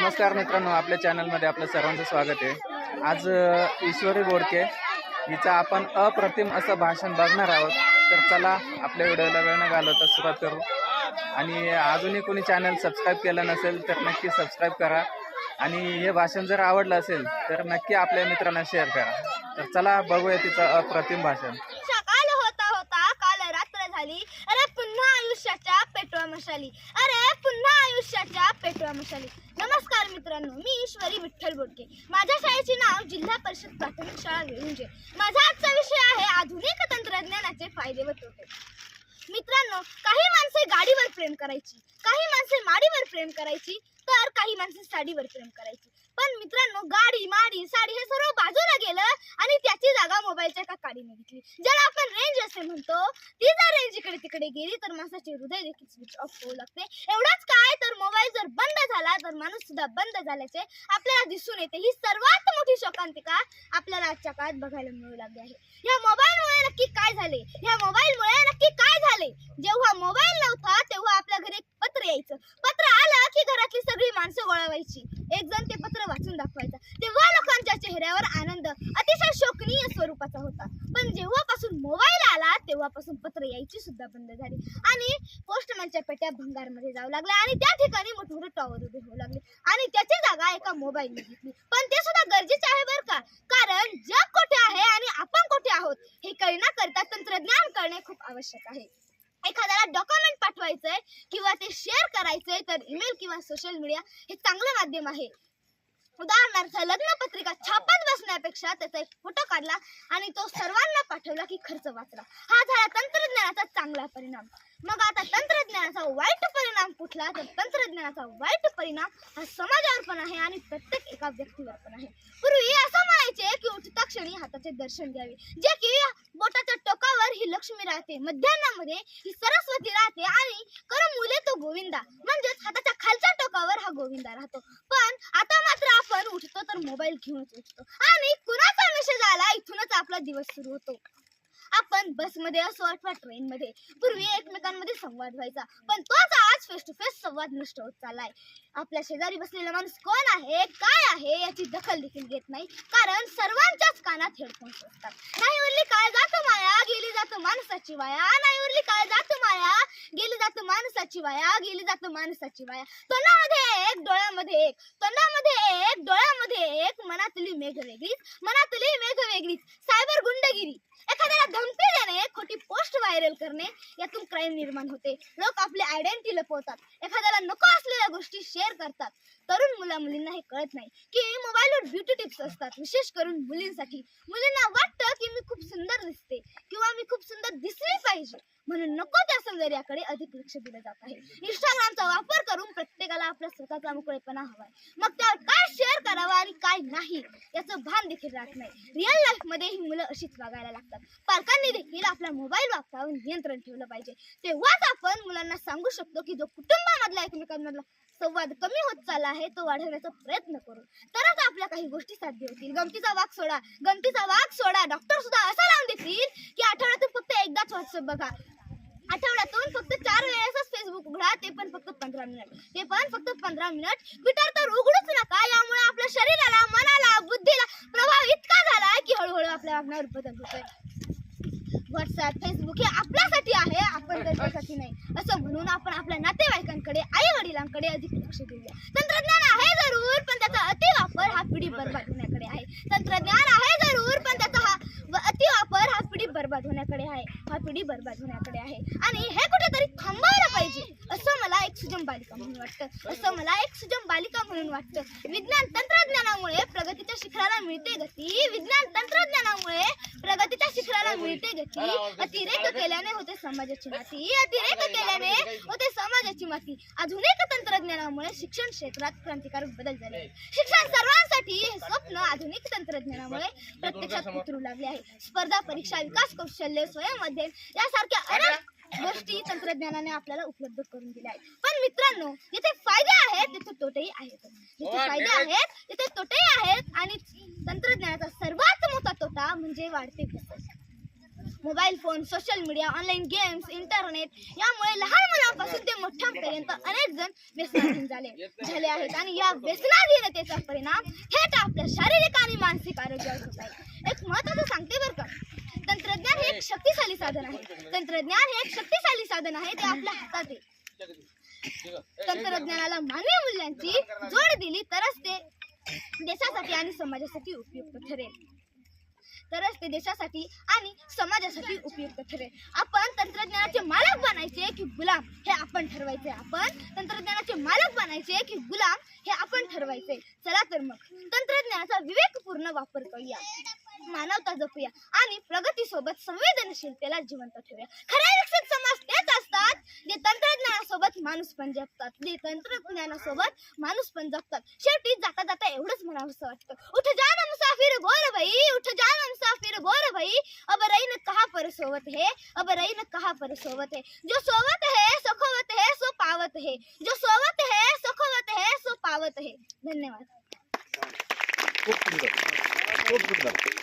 नमस्कार मित्रांनो आपल्या चॅनलमध्ये आपलं सर्वांचं स्वागत आहे. आज ईश्वरी बोडके हिचं आपण अप्रतिम असं भाषण बघणार आहोत. तर चला आपल्या व्हिडिओला वेळ न घालवता सुरुवात करू. आणि अजूनही कोणी चॅनल सबस्क्राईब केलं नसेल तर नक्की सबस्क्राईब करा. आणि हे भाषण जर आवडलं असेल तर नक्की आपल्या मित्रांना शेअर करा. तर चला बघूया तिचं अप्रतिम भाषण. सकाळ होता होता काल रात्र झाली. अरे पुन्हा आयुष्याच्या पेटवा मशाली. अरे पुन्हा आयुष्याच्या पेटवा मशाली. नमस्कार मित्रांनो मी ईश्वरी विठ्ठल बोडके. माझ्या शाळेचे नाव जिल्हा परिषद प्राथमिक शाळा वेळुंजे माझा आजचा विषय आहे आधुनिक तंत्रज्ञानाचे फायदे व तोटे. मित्रांनो काही माणसे गाडीवर प्रेम करायची काही माणसे माडीवर प्रेम करायची तर काही माणसं साडीवर प्रेम करायची. पण मित्रांनो गाडी माडी साडी हे सर्व बाजूला गेलं आणि त्याची जागा मोबाईलच्या एका काडीने घेतली. ज्याला आपण रेंज असे म्हणतो ती जर रेंज इकडे तिकडे गेली तर माणसाचे हृदय देखील स्विच ऑफ होऊ लागते. एवढंच काय तर मोबाईल जर बंद झाला तर माणूस सुद्धा बंद झाल्याचे आपल्याला दिसून येते. ही सर्वात मोठी शोकांतिका आपल्याला आजच्या काळात बघायला मिळू लागली आहे. या मोबाईलमुळे नक्की काय झाले? या मोबाईलमुळे नक्की काय झाले? जेव्हा मोबाईल नव्हता तेव्हा आपल्या घरी एक पत्र यायचं पत्र आलं की घरातली सगळी माणसं एक जण ते पत्र वाचून दाखवायचा. तेव्हा लोकांच्या चेहऱ्यावर आनंद अतिशय शोकनीय स्वरूपाचा होता. पण जेव्हापासून मोबाईल आला तेव्हापासून पत्र यायची सुद्धा बंद झाली. आणि पोस्टमॅनच्या पेट्या भंगारमध्ये जाऊ लागल्या आणि त्या ठिकाणी मोठमोठे टॉवर उभे होऊ लागले. आणि त्याची जागा एका मोबाईलने घेतली. पण ते सुद्धा गरजेचे आहे बरं का? कारण जग कुठे आहे आणि आपण कुठे आहोत हे कळण्याकरता तंत्रज्ञान करणे खूप आवश्यक आहे. एखाद्याला डॉक्युमेंट पाठवायचं किंवा ते शेअर करायचे तर ईमेल किंवा सोशल मीडिया हे चांगलं माध्यम आहे. उदाहरणार्थ लग्न पत्रिका छापत बसण्यापेक्षा त्याचा एक फोटो काढला आणि तो सर्वांना पाठवला की खर्च वाचला हा झाला तंत्रज्ञानाचा चांगला परिणाम. मग आता तंत्रज्ञानाचा वाईट परिणाम कुठला? तर तंत्रज्ञानाचा वाईट परिणाम हा समाजावर पण आहे आणि प्रत्येक एका व्यक्तीवर पण आहे. पूर्वी असं म्हणायचे की क्षणी हाताचे दर्शन घ्यावे. जे की बोटाच्या टोकावर ही लक्ष्मी राहते. मध्यान्हामध्ये ही सरस्वती राहते आणि कर मुले तो गोविंदा. म्हणजेच हाताच्या खालच्या टोकावर हा गोविंदा राहतो. पण आता मात्र आपण उठतो तर मोबाईल घेऊनच उठतो. आणि कुणाचा मेसेज आला इथूनच आपला दिवस सुरू होतो. आपण बसमध्ये असो अथवा ट्रेनमध्ये पूर्वी एकमेकांमध्ये संवाद व्हायचा. पण तोच आज फेस टू फेस संवाद नष्ट होत चाललाय. आपल्या शेजारी बसलेला माणूस कोण आहे काय आहे याची दखल देखील घेत नाही. कारण सर्वांच्याच कानात हेडफोन्स असतात. नाही उरली काय जातो माया गेली जातो माणसाची वाया. नाही उरली काय जातो माया गेली जातो माणसाची वाया गेली जातो माणसाची वाया. तोंडामध्ये एक डोळ्यामध्ये एक. तोंडामध्ये एक डोळ्यामध्ये एक मनातली मेघ वेगळीच मनातली मेघ वेगळीच सायबर गुंडगिरी. एखाद्याला धमकी व्हायरल करणे यातून क्राईम निर्माण होते. लोक आपली आयडेंटिटी लपवतात. एखाद्याला नको असलेल्या गोष्टी शेअर करतात. तरुण मुला मुलींना हे कळत नाही की मोबाईलवर ब्युटी टिप्स असतात. विशेष करून मुलींसाठी. मुलींना वाटतं की मी खूप सुंदर दिसते किंवा मी खूप सुंदर दिसली पाहिजे. म्हणून नको त्या सौंदर्याकडे अधिक लक्ष दिलं जात आहे. इंस्टाग्रामचा वापर करून आपला स्वतःचा मोकळेपणा हवाय. मग त्यावर काय शेअर करावा आणि काय नाही याचं भान देखील राहत नाही. रिअल लाईफमध्ये ही मुलं अशीच वागायला लागतात. पालकांनी देखील आपला मोबाईल वापरावर नियंत्रण ठेवलं पाहिजे. तेव्हाच आपण मुलांना सांगू शकतो की जो कुटुंबामधला एकमेकांमधला संवाद कमी होत चालला आहे तो वाढवण्याचा प्रयत्न करू. तरच आपल्या काही गोष्टी साध्य होतील. गमतीचा वाघ सोडा. गमतीचा वाघ सोडा. डॉक्टर सुद्धा असं लावून देतील की आठवड्यातून फक्त एकदाच व्हॉट्सअप बघा. आठवड्यातून फक्त चार वेळेसच फेसबुक उघडा ते पण फक्त पंधरा मिनिट ते पण फक्त पंधरा मिनिट ट्विटर तर उघडूच नका यामुळे आपल्या शरीराला मनाला बुद्धीला प्रभाव इतका झाला की हळूहळू आपल्या वागण्यावर बदल होतोय. व्हॉट्सअप फेसबुक हे आपल्यासाठी आहे आपण त्यांच्यासाठी नाही. असं म्हणून आपण आपल्या नातेवाईकांकडे आई वडिलांकडे अधिक लक्ष देऊया. तंत्रज्ञान आहे जरूर पण त्याचा अतिवापर हा पिढी बरबाद होण्याकडे आहे. तंत्रज्ञान आहे जरूर पण त्याचा हा अतिवापर हा पिढी बरबाद होण्याकडे आहे. हा पिढी बरबाद होण्याकडे आहे. आणि हे कुठेतरी थांबवायला पाहिजे असं मला एक सुजम बालिका म्हणून वाटतं. असं मला एक सुजम बालिका म्हणून वाटतं. विज्ञान तंत्रज्ञानामुळे प्रगतीच्या शिखराला मिळते गती. विज्ञान तंत्रज्ञानामुळे प्रगतीच्या शिखराला मिळते गती. अतिरेक केल्याने होते समाजाची माती. अतिरेक केल्याने होते समाजाची माती. आधुनिक तंत्रज्ञानामुळे शिक्षण क्षेत्रात क्रांतिकारक बदल झाले. शिक्षण सर्वांसाठी हे स्वप्न आधुनिक तंत्रज्ञानामुळे प्रत्यक्षात उतरू लागले आहे. स्पर्धा परीक्षा विकास कौशल्य स्वयं अध्ययन यासारख्या अनेक गोष्टी तंत्रज्ञानाने आपल्याला उपलब्ध करून दिल्या आहेत. पण मित्रांनो जिथे फायदे आहेत तिथे तोटेही आहेत. जिथे फायदे आहेत तिथे तोटेही आहेत आणि तंत्रज्ञानाचा सर्वात मोठा तोटा म्हणजे वाढते mobile phone social media online games internet यामुळे लहान मुलांपासून ते मोठ्यांपर्यंत अनेक जण व्यसनाधीन झाले झाले आहेत. आणि या व्यसनाधीनतेचा परिणाम थेट आपल्या शारीरिक आणि मानसिक आरोग्यावर होत आहे. एक महत्वाचं सांगते बरं का. तंत्रज्ञान हे एक शक्तिशाली साधन आहे. तंत्रज्ञान हे एक शक्तिशाली साधन आहे ते आपल्या हातात आहे. तंत्रज्ञानाला मानवी मूल्यांची जोड दिली तरच ते देशासाठी आणि समाजासाठी उपयुक्त ठरेल. तरच ते देशासाठी आणि समाजासाठी उपयुक्त ठरेल. आपण तंत्रज्ञानाचे मालक बनायचे की गुलाम हे आपण ठरवायचे. आपण तंत्रज्ञानाचे मालक बनायचे की गुलाम हे आपण ठरवायचे. चला तर मग तंत्रज्ञानाचा विवेकपूर्ण वापर करूया. मानवता जपूया आणि प्रगतीसोबत संवेदनशीलतेला जिवंत ठेवूया. खरे विकसित समाज तेच असतात जे तंत्रज्ञानासोबत माणूस पण जगतात. जे तंत्रज्ञानासोबत माणूस पण जगतात. शेवटी जाता जाता एवढंच म्हणावंसं वाटतं. उठ जा ना मुसाफिर बोल भाई उठ जा ना मुसाफिर बोल भाई अब रही न कहा पर सोवत है अब रही न कहा पर सोवत है. जो सोवत है सखोवत है सो पावत है. जो सोवत है सखोवत है सो पावत है. धन्यवाद. खूप सुंदर. खूप सुंदर.